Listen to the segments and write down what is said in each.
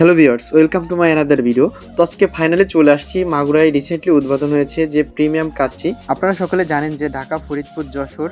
Hello viewers welcome to my another video তো আজকে ফাইনালে চলে আসছি। মাগুরায় রিসেন্টলি উদ্বোধন হয়েছে যে প্রিমিয়াম কাচ্চি। আপনারা সকলে জানেন যে ঢাকা, ফরিদপুর, যশোর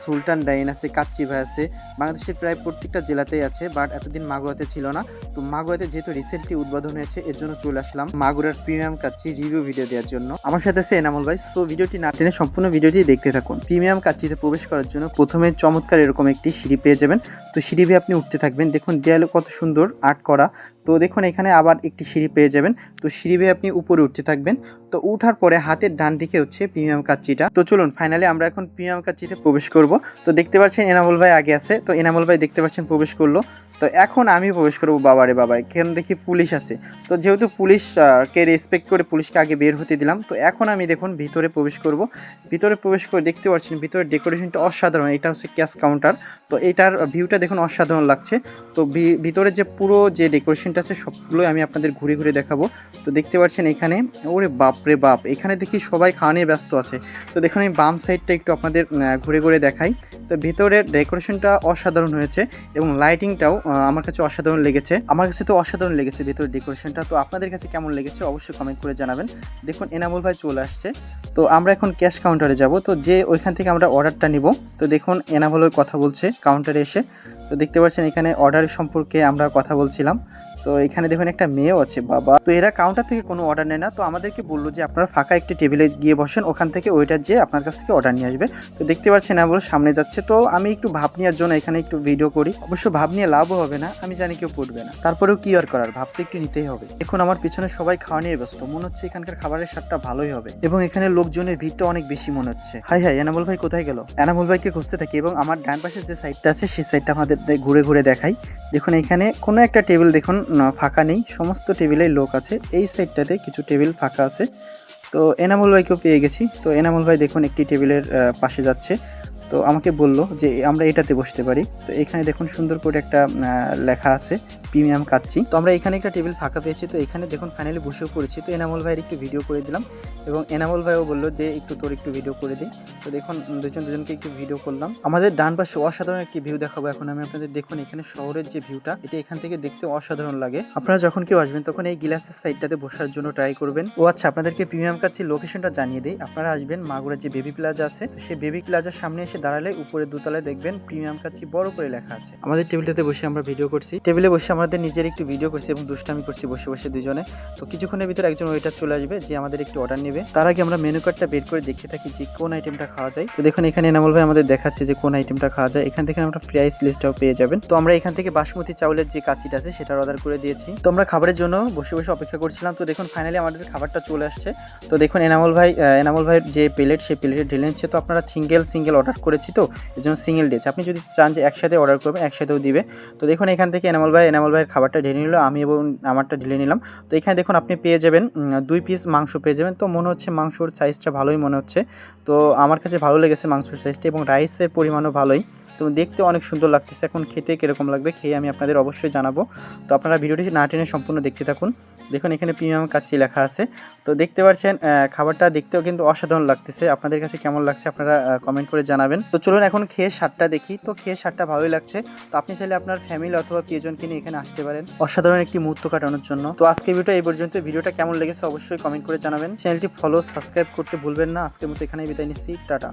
সুলতান ডাইন আছে কাচ্চি ভাই আছে। বাংলাদেশের প্রায় প্রত্যেকটা জেলাতেই আছে বাট এতদিন মাগুরাতে ছিল না। তো মাগুরাতে যেহেতু রিসেন্টলি উদ্বোধন হয়েছে, এর জন্য চলে আসলাম মাগুরার প্রিমিয়াম কাচ্চি রিভিউ ভিডিও দেওয়ার জন্য। আমার সাথে আছে এনামল ভাই। সো ভিডিওটি না টেনে সম্পূর্ণ ভিডিওটি দেখতে থাকুন। প্রিমিয়াম কাচ্চিতে প্রবেশ করার জন্য প্রথমে চমৎকার এরকম একটি সিঁড়ি পেয়ে যাবেন। তো সিঁড়ি আপনি উঠতে থাকবেন। দেখুন দেয়ালে কত সুন্দর আর্ট করা। তো দেখুন এখানে আবার একটি সিঁড়ি পেয়ে যাবেন। তো সিঁড়ি আপনি উপরে উঠতে থাকবেন। তো উঠার পরে হাতের ডান দিকে হচ্ছে প্রিমিয়াম কাচ্চিটা। তো চলুন ফাইনালি আমরা এখন প্রিমিয়াম কাচ্চিতে প্রবেশ করব। তো দেখতে পাচ্ছেন এনামুল ভাই আগে আছে। তো এনামুল ভাই দেখতে পাচ্ছেন প্রবেশ করল। তো এখন আমি প্রবেশ করব বাবারে বাবাই কেন দেখি পুলিশ আছে। তো যেহেতু পুলিশ আহ, কে রেসপেক্ট করে পুলিশকে আগে বের হতে দিলাম তো এখন আমি দেখুন ভিতরে প্রবেশ করব। ভিতরে প্রবেশ করে দেখতে পাচ্ছেন ভিতরে ডেকোরেশনটা অসাধারণ। এটা হচ্ছে ক্যাশ কাউন্টার তো এটার ভিউটা দেখুন অসাধারণ লাগছে। তো ভিতরে যে পুরো যে ডেকোরেশনটা আছে, সবগুলোই আমি আপনাদের ঘুরে ঘুরে দেখাবো। তো দেখতে পাচ্ছেন এখানে, ওরে বাপ রে বাপ, এখানে দেখি সবাই খাওয়া নিয়ে ব্যস্ত আছে। তো দেখুন, আমি বাম সাইডটা একটু আপনাদের ঘুরে ঘুরে দেখাই। তো ভিতরের ডেকোরেশনটা অসাধারণ হয়েছে এবং লাইটিংটাও আমার কাছে অসাধারণ লেগেছে। আমার কাছে তো অসাধারণ লেগেছে ভিতরের ডেকোরেশনটা। তো আপনাদের কাছে কেমন লেগেছে অবশ্যই কমেন্ট করে জানাবেন। দেখুন, এনামুল ভাই চলে আসছে। তো আমরা এখন ক্যাশ কাউন্টারে যাব। তো যে ওইখান থেকে আমরা অর্ডারটা নিব, তো দেখুন, এনামুল কথা বলছে কাউন্টারে এসে। তো দেখতে পাচ্ছেন, এখানে অর্ডার সম্পর্কে আমরা কথা বলছিলাম। তো এখানে দেখুন, একটা মেয়েও আছে, বাবা। তো এরা কাউন্টার থেকে কোনো অর্ডার নেয় না। তো আমাদেরকে বলল যে, আপনারা ফাঁকা একটি টেবিলে গিয়ে বসেন। ওখান থেকে ওইটার যে আপনার কাছ থেকে অর্ডার নিয়ে আসবে। তো দেখতে পাচ্ছেন না বলে সামনে যাচ্ছে। তো আমি একটু ভাব নেওয়ার জন্য এখানে একটু ভিডিও করি। অবশ্য ভাব নিয়ে লাভও হবে না, আমি জানি কেউ পড়বে না। তারপরেও কি আর করার, ভাব তো একটু নিতেই হবে। এখন আমার পিছনে সবাই খাওয়া নিয়ে ব্যস্ত। মনে হচ্ছে এখানকার খাবারের স্বাদটা ভালোই হবে। এবং এখানে লোকজনের ভিড়টা অনেক বেশি মনে হচ্ছে। হাই হাই, এনামুল ভাই কোথায় গেল? এনামুল ভাইকে খুঁজতে থাকি এবং আমার ডান পাশের যে সাইডটা আছে, সেই সাইডটা আমাদের ঘুরে ঘুরে দেখাই। দেখুন, এখানে কোনো একটা টেবিল দেখুন ফাঁকা নেই। সমস্ত টেবিলেই লোক আছে। এই সাইডটাতে কিছু টেবিল ফাঁকা আছে। তো এনামুল ভাইকেও পেয়ে গেছি। তো এনামুল ভাই দেখুন, একটি টেবিলের পাশে যাচ্ছে। তো আমাকে বলল যে আমরা এটাতে বসতে পারি। তো এখানে দেখুন সুন্দর করে একটা লেখা আছে। প্রিমিয়াম কাচ্ছি তো আমরা এখানে একটা টেবিল ফাঁকা পেয়েছি। তো এখানে দেখুন ফাইনালি বসেও পড়েছি। তো এনামল ভাইয়ের একটু ভিডিও করে দিলাম। এবং এনামুল ভাইও বলল যে একটু তোর একটু ভিডিও করে দিই তো দেখুন দুজন দুজনকে একটু ভিডিও করলাম। আমাদের ডান পাশে অসাধারণ একটি ভিউ দেখাবো এখন। আমি আপনাদের দেখুন, এখানে শহরের যে ভিউটা এটা এখান থেকে দেখতে অসাধারণ লাগে। আপনারা যখন কেউ আসবেন, তখন এই গ্লাসের সাইডটাতে বসার জন্য ট্রাই করবেন। ও আচ্ছা আপনাদেরকে প্রিমিয়াম কাচ্ছির লোকেশনটা জানিয়ে দিই। আপনারা আসবেন মাগুরা যে বেবি প্লাজা আছে, তো সেই বেবি প্লাজার সামনে এসে দাঁড়ালে উপরে দোতলায় দেখবেন প্রিমিয়াম কাচ্ছি বড় করে লেখা আছে। আমাদের টেবিলটাতে বসে আমরা ভিডিও করছি। টেবিলে বসে আমাদের নিজের একটু ভিডিও করছি এবং দুষ্টামি করছি বসে বসে দুজনে। তো কিছুক্ষণের ভিতরে একজন ওয়েটার চলে আসবে, যে আমাদের একটু অর্ডার নেবে। তার আগে আমরা মেনু কার্ডটা বের করে দেখে থাকি যে কোন আইটেমটা খাওয়া যায়। তো দেখুন, এখানে এনামল ভাই আমাদের দেখাচ্ছে যে কোন আইটেমটা খাওয়া যায়। এখান থেকে আমরা প্রাইস লিস্টটাও পেয়ে যাবেন। তো আমরা এখান থেকে বাসমতি চাউলের যে কাচিটা আছে সেটা অর্ডার করে দিয়েছি। তো আমরা খাবারের জন্য বসে বসে অপেক্ষা করছিলাম। তো দেখুন ফাইনালি আমাদের খাবারটা চলে আসছে। তো দেখুন, এনামল ভাই এনামল ভাইয়ের যে প্লেট সেই প্লেটে ঢেলে নিচ্ছে। তো আপনারা সিঙ্গেল সিঙ্গেল অর্ডার করেছি তো? এর জন্য সিঙ্গেল দিয়েছে আপনি যদি চান যে একসাথে অর্ডার করবেন, একসাথেও দিবে। তো দেখুন, এখান থেকে এনামল ভাই, এনামল ভাইয়ের খাবারটা ঢেলে নিল, আমি এবং আমারটা ঢেলে নিলাম। তো এখানে দেখুন আপনি পেয়ে যাবেন দুই পিস মাংস পেয়ে যাবেন। তো মনে হচ্ছে মাংসর সাইজটা ভালোই মনে হচ্ছে। তো আমার কাছে ভালো লেগেছে মাংসর সাইজটা এবং রাইসের পরিমাণও ভালোই। তো দেখতে অনেক সুন্দর লাগতেছে। এখন খেতে কীরকম লাগবে খেয়ে আমি আপনাদের অবশ্যই জানাব। তো আপনারা ভিডিওটি না টেনে সম্পূর্ণ দেখতে থাকুন। দেখুন, এখানে প্রিমিয়াম কাচ্চি লেখা আছে। তো দেখতে পাচ্ছেন খাবারটা দেখতেও কিন্তু অসাধারণ লাগতেছে। আপনাদের কাছে কেমন লাগছে আপনারা কমেন্ট করে জানাবেন। তো চলুন এখন খেয়ে স্বাদটা দেখি। তো খেয়ে স্বাদটা ভালোই লাগছে। তো আপনি চাইলে আপনার ফ্যামিলি অথবা প্রিয়জনকে নিয়ে এখানে আসতে পারেন। অসাধারণ একটি মুহূর্ত কাটানোর জন্য। তো আজকে ভিডিওটা এই পর্যন্ত। ভিডিওটা কেমন লেগেছে অবশ্যই কমেন্ট করে জানাবেন। চ্যানেলটি ফলো সাবস্ক্রাইব করতে ভুলবেন না। আজকের মতো এখানেই বিদায় নিচ্ছি। টাটা।